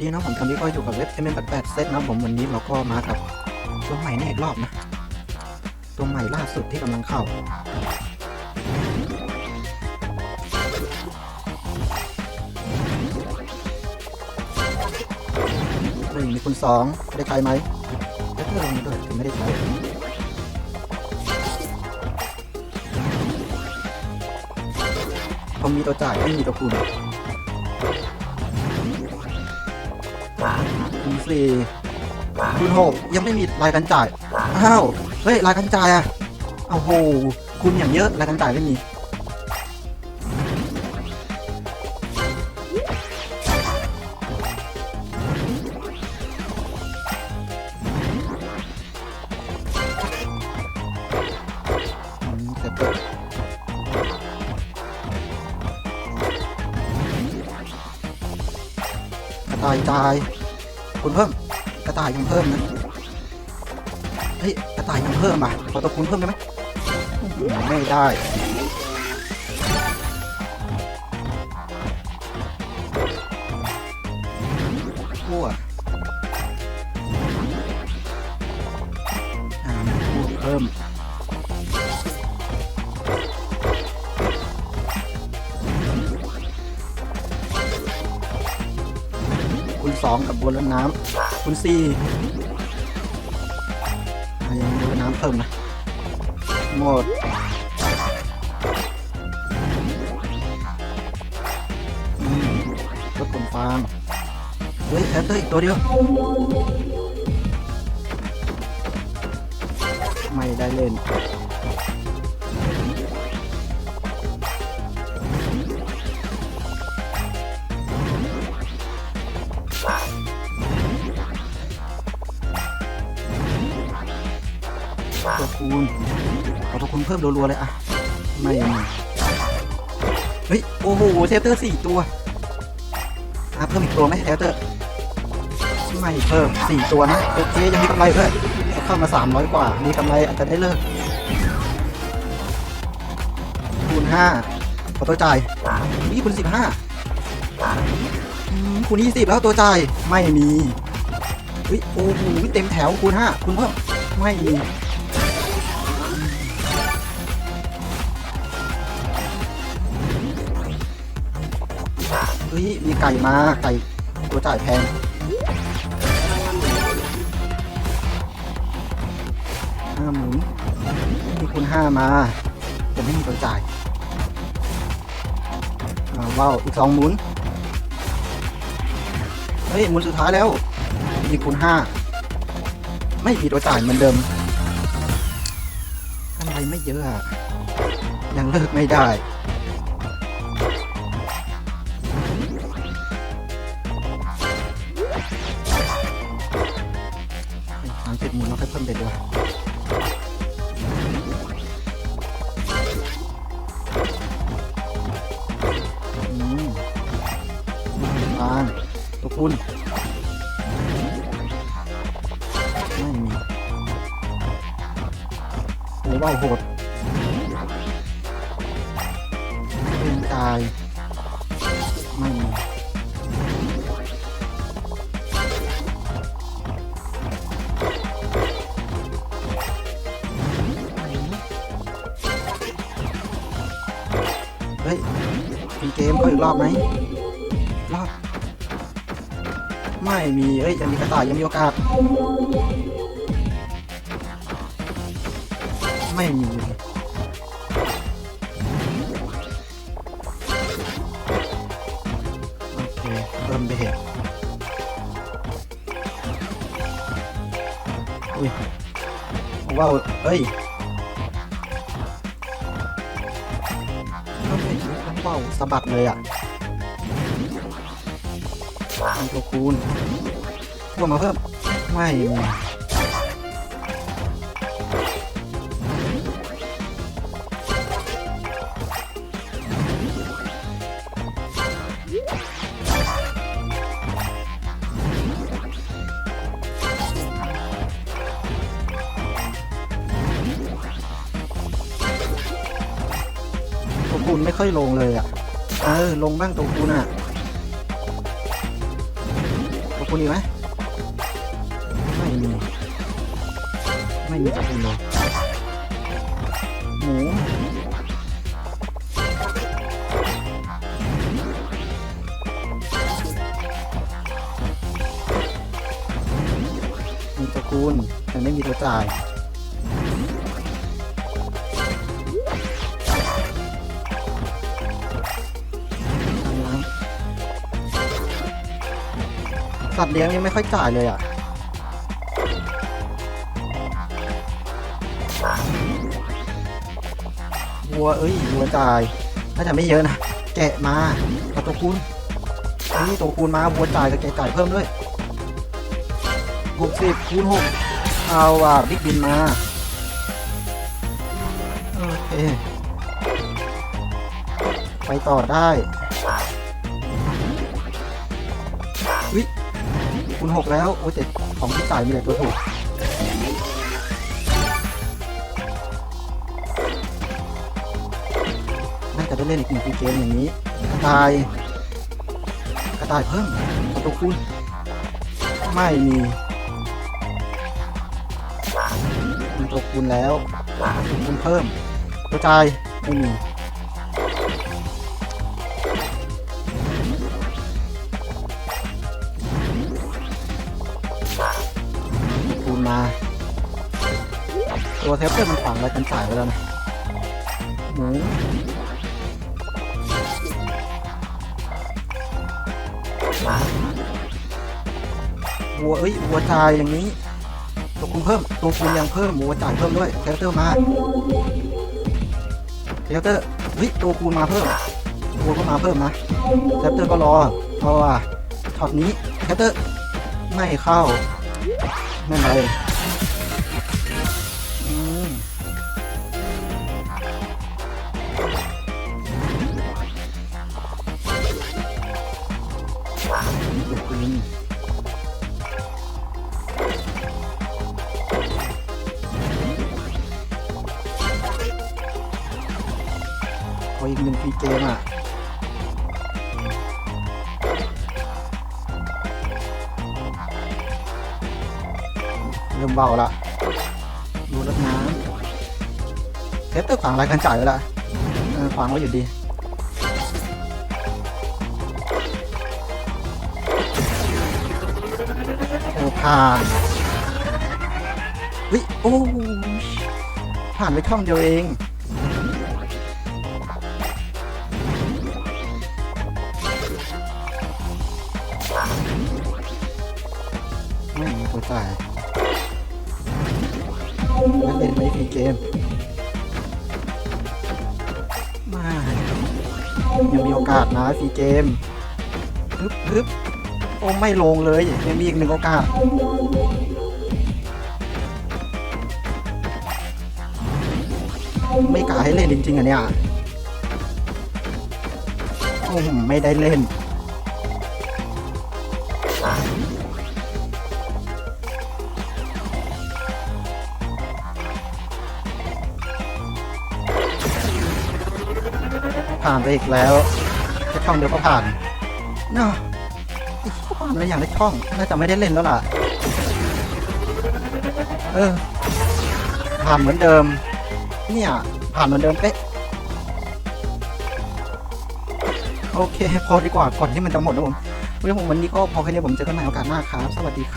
ดีนะผมตอนนี้ก็อยู่กับเว็บเซเมนแปดเซตนะผมวันนี้เราก็มากับตัวใหม่ในอีกรอบนะ ตัวใหม่ล่าสุดที่กำลังเข้า หนึ่งมีคุณสองได้ใช้ไหมได้เพื่อนลงมาด้วยไม่ได้ใช้ผมมีตัวจ่ายไม่มีตัวคูณ คูณสี่คูณหกยังไม่มีรายการจ่าย อ้าว เฮ้ย รายการจ่ายอะโอ้โหคูณอย่างเยอะ รายการจ่ายไม่มี ต่าย คุณเพิ่ม กระต่ายยังเพิ่มนะ เฮ้ย กระต่ายยังเพิ่มอะขอตัวคูณเพิ่มได้ไหมไม่ได้ขั้วอ่าขั้วเพิ่ม คุณสองกับบนรถน้ำคุณสี่ยังบนรถน้ำเพิ่มนะ หมดอืมฟางเฮ้ยแอตเตอร์อีกตัวเดียว ไม่ได้เล่น คูณเอาตัวคูณเพิ่มรัวๆเลยอะไม่มีเฮ้ย โอ้โหเทเตอร์สี่ตัวอะเพิ่มอีกตัวไหมเทเตอร์ไม่เพิ่มสี่ตัวนะโอเคยังมีกำไรเพื่อนเข้ามาสามร้อยกว่า มีกำไรอาจจะได้เลิกคูณห้าขอตัวจ่ายนี่คูณสิบห้าคูณยี่สิบแล้วตัวจ่ายไม่มีเฮ้ยโอ้โหเต็มแถวคูณห้าคูณเพิ่มไม่มี เฮ้ยมีไก่มาไก่ตัวจ่ายแพงห้าหมุนมีคุณห้ามาแต่ไม่มีตัวจ่ายอ่าว้าวอีกสองหมุนเฮ้ยหมุนสุดท้ายแล้วมีคุณห้าไม่มีตัวจ่ายเหมือนเดิมอะไรไม่เยอะอะยังเลิกไม่ได้ เสามสิบหมุนเราค่อยเพิ่มเด็ดดีกว่าอืมฟางตัวคุณไม่มีโอ้ว้าวโหดเรียนกาย รอบไหมรอบไม่มีเอ้ยยังมีกระต่ายยังมีโอกาส ไม่มีโอเคเริ่มไปเหตุอุ้ยว้าวเอ้ย น้ำเบาสะบัดเลยอะอันตัวคูณพวกมาเพิ่ม ไม่ ตัวคูณไม่ค่อยลงเลยอะ เออ ลงบ้างตัวคูณอะคุณอีกไหมไม่มี ไม่มีตัวคุณเลยหมูมีตัวคูณแต่ไม่มีตัวจ่าย สัตว์เลี้ยงยังไม่ค่อยจ่ายเลยอะวัวเอ้ยวัวจ่ายน่าจะไม่เยอะนะแกะมาเอาตัวคูณนี่ตัวคูณมาวัวจ่ายกับแกะจ่ายเพิ่มด้วยหกสิบคูณหกเอาอะบิ๊กบินมาโอเคไปต่อได้ คูณหกแล้ว โอ้ยแต่ของที่จ่ายมีแต่ตัวถูกน่าจะได้เล่นอีกหนึ่งเกมอย่างนี้กระต่ายกระต่ายเพิ่มประตูคูณไม่มีมีตัวคูณแล้วตัวคูณเพิ่มตัวจ่ายไม่มี ตัวเทปเตอร์มันฝังอะไรกันจ่ายไว้แล้วนะหมูวัวเอ้ยวัวจ่ายอย่างนี้ตัวคุณเพิ่มตัวคุณยังเพิ่มวัวจ่ายเพิ่มด้วยแคลเตอร์มาแคลเตอร์เฮ้ยตัวคูณมาเพิ่มวัวก็มาเพิ่มนะแคลเตอร์ก็รอเพราะว่าช็อตนี้แคลเตอร์ไม่เข้าไม่เป็นไร หนึ่งฟรีเกมอะเริ่มเบาละดูรถน้ำเทปเตอร์ขวางรายการจ่ายไว้ละขวางไว้อยู่ดีโอ้ผ่านวิโอ้ผ่านไปช่องเดียวเอง ตัวจ่ายงั้นเล่นไม่ฟรีเกมไมายังมีโอกาสนะฟรีเกมฮึบฮึบโอ้ไม่ลงเลย ยังมีอีกหนึ่งโอกาสไม่กล้าให้เล่นจริงๆอะเนี่ยโอ้ไม่ได้เล่น ผ่านไปอีกแล้วแค่ช่องเดียวก็ผ่านเนาะไอ้เหี้ยผ่านมาอย่างได้ช่องน่าจะไม่ได้เล่นแล้วล่ะ เออ ผ่านเหมือนเดิม เนี่ย ผ่านเหมือนเดิมเป๊ะโอเคพอดีกว่าก่อนที่มันจะหมดนะผมเรื่องของวันนี้ก็พอแค่นี้ผมเจอกันใหม่โอกาสหน้าครับ สวัสดีครับ